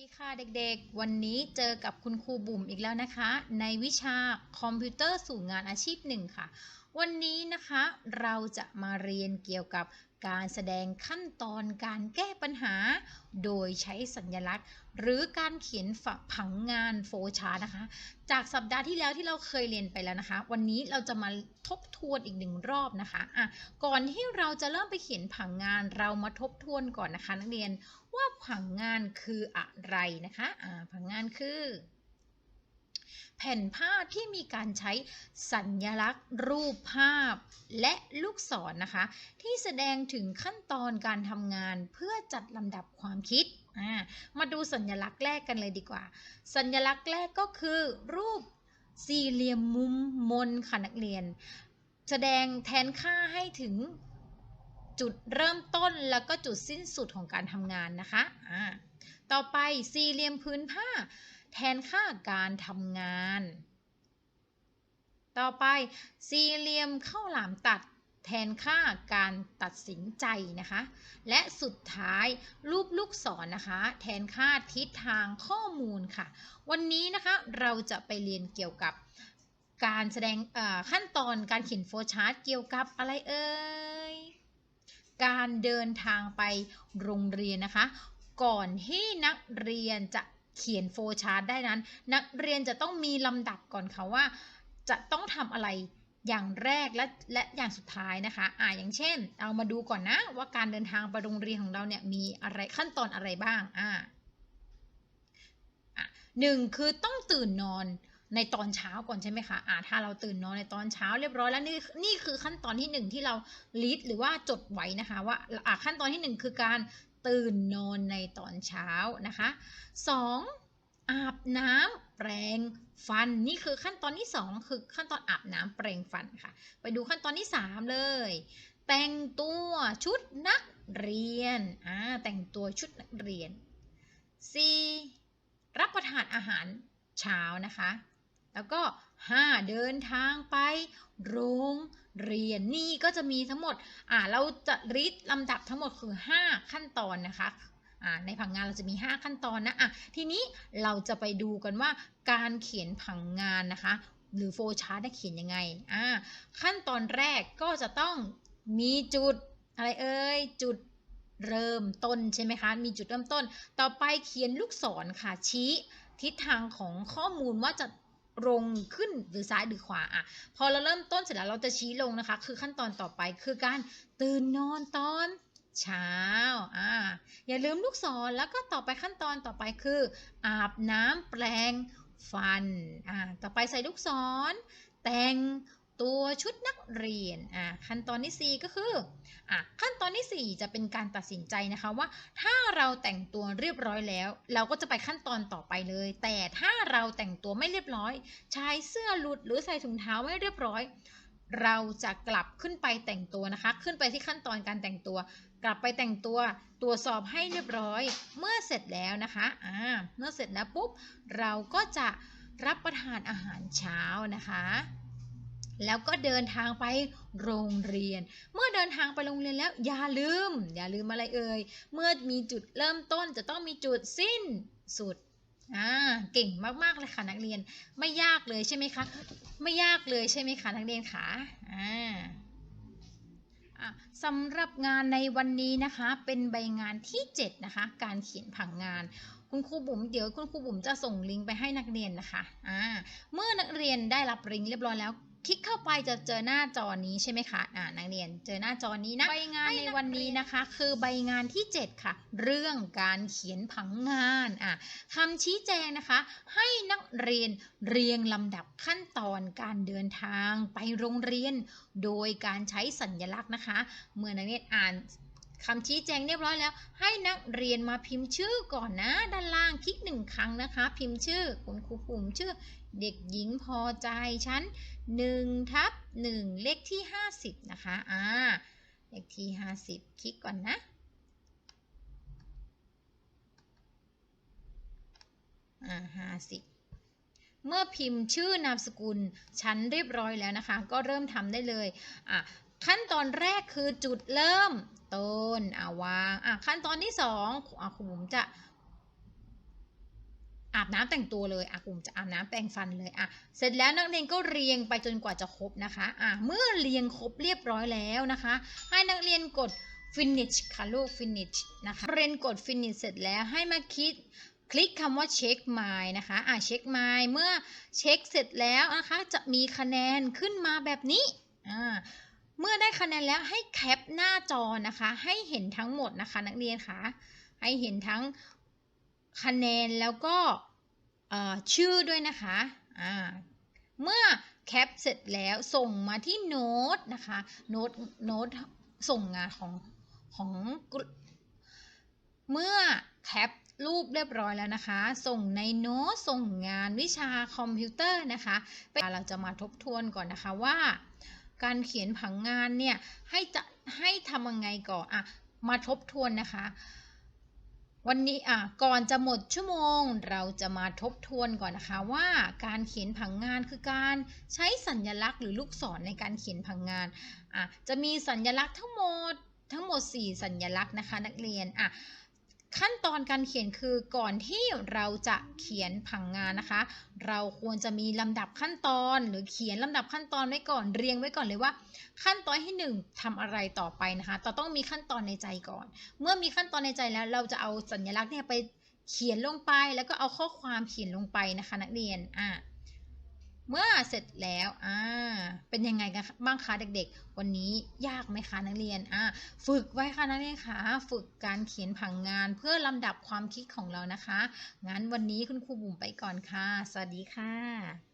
ดีค่ะเด็กๆ วันนี้เจอกับคุณครูบุ๋มอีกแล้วนะคะ ในวิชาคอมพิวเตอร์สู่งานอาชีพหนึ่งค่ะ วันนี้นะคะเราจะมาเรียนเกี่ยวกับการแสดงขั้นตอนการแก้ปัญหา โดยใช้สัญลักษณ์ หรือการเขียนฝักผังงานโฟชาร์นะคะ จากสัปดาห์ที่แล้วที่เราเคยเรียนไปแล้วนะคะ วันนี้เราจะมาทบทวนอีกหนึ่งรอบนะคะอะก่อนที่เราจะเริ่มไปเขียนผังงานเรามาทบทวนก่อนนะคะ นักเรียน ว่าผังงานคืออะไรนะคะอ่าผังงานคือ แผ่นภาพที่มีการใช้สัญลักษณ์ รูปภาพ และลูกศรนนะคะ ที่แสดงถึงขั้นตอนการทำงานเพื่อจัดลำดับความคิดมาดูสัญลักษณ์แรกกันเลยดีกว่า สัญลักษณ์แรกก็คือรูปสี่เหลี่ยมมุมมนค่ะนักเรียน แสดงแทนค่าให้ถึง จุดเริ่มต้นแล้วก็จุดสิ้นสุดของการทำงานนะคะอ่าต่อไปสี่เหลี่ยมพื้นผ้า แทนค่าการทำงาน ต่อไปสี่เหลี่ยมข้าวหลามตัดแทนค่าการตัดสินใจนะคะ และสุดท้ายรูปลูกศรนนะคะ แทนค่าทิศทางข้อมูลค่ะ วันนี้นะคะเราจะไปเรียนเกี่ยวกับการแสดงขั้นตอนการเขียนโฟล์ชาร์ตเกี่ยวกับอะไรเอ่ย การเดินทางไปโรงเรียนนะคะ ก่อนที่นักเรียนจะเขียนโฟล์ชาร์ตได้นั้น นักเรียนจะต้องมีลำดับก่อนค่ะว่า จะต้องทำอะไรอย่างแรกและและอย่างสุดท้ายนะคะอ่าอย่างเช่น เอามาดูก่อนนะว่าการเดินทางไปโรงเรียนของเราเนี่ยมีอะไรขั้นตอนอะไรบ้างอ่าอะหนึ่งคือต้องตื่นนอน ในตอนเช้าก่อนใช่ไหมคะอ่าถ้าเราตื่นนอนในตอนเช้าเรียบร้อยแล้วนี่นี่คือขั้นตอนที่หนึ่งที่เราลิสต์หรือว่าจดไว้นะคะ ว่าอ่าขั้นตอนที่หนึ่งคือการตื่นนอนในตอนเช้านะคะ 2. อาบน้ำแปรงฟันนี่คือขั้นตอนที่ 2 คือขั้นตอนอาบน้ำแปรงฟันค่ะ ไปดูขั้นตอนที่ 3 เลย แต่งตัวชุดนักเรียนอ่าแต่งตัวชุดนักเรียน 4. รับประทานอาหารเช้านะคะ แล้วก็ 5. เดินทางไป โรงเรียนนี่ก็จะมีทั้งหมดอ่าเราจะริดลำดับทั้งหมดคือ 5 ขั้นตอนนะคะอ่าในผังงานเราจะมี 5 ขั้นตอนนะอะทีนี้เราจะไปดูกันว่าการเขียนผังงานนะคะ หรือโฟล์ชาร์ตเขียนยังไงอ่าขั้นตอนแรกก็จะต้องมีจุดอะไรเอ่ยจุดเริ่มต้นใช่ไหมคะ มีจุดเริ่มต้น ต่อไปเขียนลูกศรค่ะชี้ทิศทางของข้อมูลว่าจะ ลงขึ้นหรือซ้ายหรือขวาอะพอเราเริ่มต้นเสร็จแล้วเราจะชี้ลงนะคะ คือขั้นตอนต่อไปคือการตื่นนอนตอนเช้าอ่าอย่าลืมลูกศรแล้วก็ต่อไปขั้นตอนต่อไปคือ อาบน้ำแปรงฟันอ่าต่อไปใส่ลูกศร แต่ง ตัวชุดนักเรียนอ่าขั้นตอนที่ 4 ก็คืออะขั้นตอนที่ 4 จะเป็นการตัดสินใจนะคะว่า ถ้าเราแต่งตัวเรียบร้อยแล้ว เราก็จะไปขั้นตอนต่อไปเลย แต่ถ้าเราแต่งตัวไม่เรียบร้อย ใช้เสื้อหลุดหรือใส่ถุงเท้าไม่เรียบร้อย เราจะกลับขึ้นไปแต่งตัวนะคะ ขึ้นไปที่ขั้นตอนการแต่งตัว กลับไปแต่งตัวตรวจสอบให้เรียบร้อย เมื่อเสร็จแล้วนะคะอ่าเมื่อเสร็จแล้วปุ๊บเราก็จะรับประทานอาหารเช้านะคะ แล้วก็เดินทางไปโรงเรียน เมื่อเดินทางไปโรงเรียนแล้วอย่าลืม อย่าลืมอะไรเอ่ย เมื่อมีจุดเริ่มต้นจะต้องมีจุดสิ้นสุดอ่าเก่งมากๆเลยค่ะนักเรียนไม่ยากเลยใช่ไหมคะ ไม่ยากเลยใช่ไหมคะนักเรียนคะอ่าสำหรับงานในวันนี้นะคะ เป็นใบงานที่ 7 นะคะ การเขียนผังงาน คุณครูบุ๋มเดี๋ยวคุณครูบุ๋มจะส่งลิงก์ไปให้นักเรียนนะคะอ่าเมื่อนักเรียนได้รับลิงก์เรียบร้อยแล้ว คลิกเข้าไปจะเจอหน้าจอนี้ใช่ไหมคะอ่านักเรียนเจอหน้าจอนี้นะ ใบงานในวันนี้นะคะ คือใบงานที่ 7 ค่ะ เรื่องการเขียนผังงานอ่าคำชี้แจงนะคะ ให้นักเรียนเรียงลำดับขั้นตอนการเดินทางไปโรงเรียน โดยการใช้สัญลักษณ์นะคะ เมื่อนักเรียนอ่าน คำชี้แจงเรียบร้อยแล้ว ให้นักเรียนมาพิมพ์ชื่อก่อนนะ ด้านล่างคลิกหนึ่งครั้งนะคะ พิมพ์ชื่อคุณครูปุ่มชื่อ เด็กหญิงพอใจชั้น1ทับ1เลขที่ 50 นะคะอ่าเลขที่ 50 คลิกก่อนนะอ่า50เมื่อพิมพ์ชื่อนามสกุลชั้นเรียบร้อยแล้วนะคะ ก็เริ่มทำได้เลยอะ ขั้นตอนแรกคือจุดเริ่มต้นอาวางอะขั้นตอนที่สองอะครูบุ๋มจะอาบน้ำแต่งตัวเลยอะกลุ่มจะอาบน้ำแปรงฟันเลยอะเสร็จแล้วนักเรียนก็เรียงไปจนกว่าจะครบนะคะอะเมื่อเรียงครบเรียบร้อยแล้วนะคะ ให้นักเรียนกด finish ค่ะลูก finish นะคะเรียนกด finish เสร็จแล้วให้มาคิดคลิกคำว่า check my นะคะอะ check my เมื่อเช็คเสร็จแล้วนะคะ จะมีคะแนนขึ้นมาแบบนี้อ่า เมื่อได้คะแนนแล้วให้แคปหน้าจอนะคะ ให้เห็นทั้งหมดนะคะ นักเรียนคะให้เห็นทั้งคะแนนแล้วก็ชื่อด้วยนะคะอ่าเมื่อแคปเสร็จแล้วส่งมาที่โน้ตนะคะโน้ตโน้ตส่งงานของของเมื่อแคปรูปเรียบร้อยแล้วนะคะ ส่งในโน้ตส่งงานวิชาคอมพิวเตอร์นะคะเราจะมาทบทวนก่อนนะคะว่า การเขียนผังงานเนี่ยให้จะให้ทำยังไงก่อนอะมาทบทวนนะคะ วันนี้อะก่อนจะหมดชั่วโมง เราจะมาทบทวนก่อนนะคะว่าการเขียนผังงานคือการใช้สัญลักษณ์หรือลูกศรในการเขียนผังงานอะจะมีสัญลักษณ์ทั้งหมดทั้งหมด 4 สัญลักษณ์นะคะ นักเรียนอะ ขั้นตอนการเขียนคือก่อนที่เราจะเขียนผังงานนะคะ เราควรจะมีลำดับขั้นตอน หรือเขียนลำดับขั้นตอนไว้ก่อนเรียงไว้ก่อนเลยว่า ขั้นตอนที่ 1ทำอะไรต่อไปนะคะเราต้องมีขั้นตอนในใจก่อน เมื่อมีขั้นตอนในใจแล้ว เราจะเอาสัญลักษณ์เนี่ยไปเขียนลงไป แล้วก็เอาข้อความเขียนลงไปนะคะ นักเรียนอะ เมื่อเสร็จแล้วอ่าเป็นยังไงกันบ้างคะเด็กๆ วันนี้ยากไหมคะนักเรียนอ่าฝึกไว้ค่ะนักเรียนคะฝึกการเขียนผังงานเพื่อลำดับความคิดของเรานะคะ งั้นวันนี้คุณครูบุ๋มไปก่อนค่ะ สวัสดีค่ะ